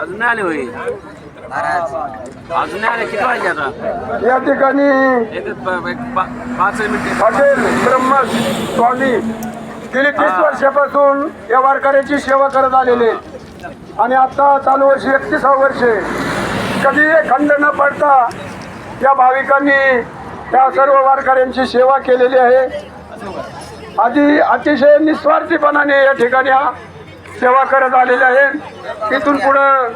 अजून नाही आले होई अजून नाही आले. किती वाजले आता? या ठिकाणी पाच मिनिटे. हॉटेल ब्रह्म स्वामी गेली तीस वर्षापासून या वारकऱ्याची सेवा करत आलेले. आणि आता चालू वर्षी एकतीसावं वर्ष. कधी खंड न पडता या भाविकांनी त्या सर्व वारकऱ्यांची सेवा केलेली आहे. आधी अतिशय निस्वार्थीपणाने या ठिकाणी हा सेवा करत आलेले आहे. इथून पुढं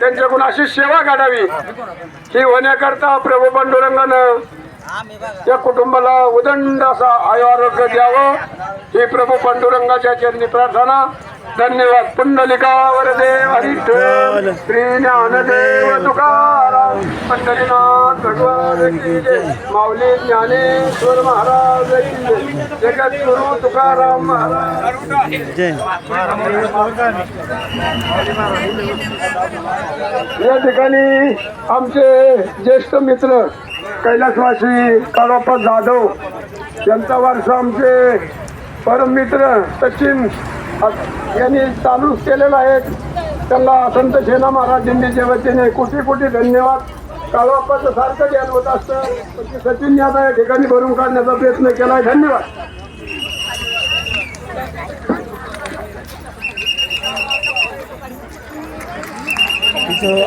त्यांच्याकडून अशी सेवा काढावी. ही होण्याकरता प्रभू पांडुरंगानं या कुटुंबाला उदंड असा आयु आरोग्य द्यावं. ही प्रभू पांडुरंगाच्या चरणी प्रार्थना. धन्यवाद. पुंडलिका वरदे हरिष्ठ श्री ज्ञानदेव तुकाराम पंढरीनाथ. भगवान की जय माऊली ज्ञानेश्वर महाराज जगत गुरु तुकाराम महाराज. या ठिकाणी आमचे ज्येष्ठ मित्र कैलासवासी काळोपा जाधव यांचा वारसा आमचे परममित्र सचिन यांनी चालूच केलेला आहे. त्यांना संत सेना महाराजांनी जेवतीने कुठे कोटी कोटी धन्यवाद. काळोपाचं सारखं ध्यान होत असतं. सचिनने आता या ठिकाणी भरून काढण्याचा प्रयत्न केला. धन्यवाद.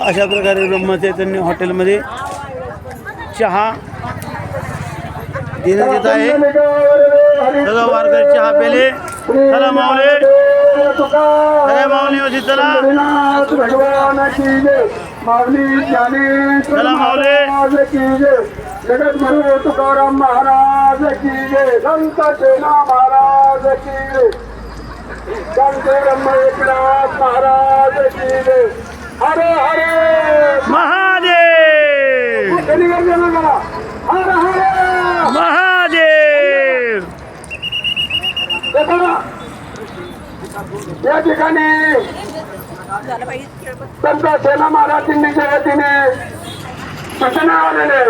अशा प्रकारे ब्रह्मचैतन्य हॉटेलमध्ये चहा देण्यात येत आहे. सगळं वारकरी चहा पेले चला माऊले. अरे माऊली होती चला. चला माऊली. महाराज की जय. जगत गुरु तुकाराम महाराज की जय. संत सेना महाराज की जय. संत ब्रह्म एकनाथ महाराज की जय. हरे हरे. महादेव! हर हरे. महादेव. या ठिकाणी संत सेना महाराजींच्या वतीने सूचना आलेले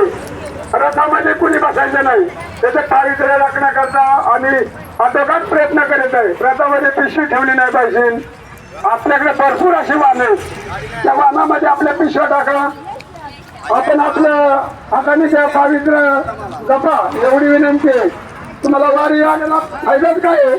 रथामध्ये कुणी बसायचं नाही त्याचं चारित्र्य राखण्याकरता आम्ही आटोकात प्रयत्न करीत आहे. रथामध्ये पिशवी ठेवली नाही पाहिजे. आपल्याकडे भरपूर अशी वाहन आहेत. त्या वाहनामध्ये आपल्या पिशव्या टाका. आपण आपलं हाताने त्या पावित्र जपा एवढी विनंती आहे. तुम्हाला वारी आलेला फायदाच काय आहे?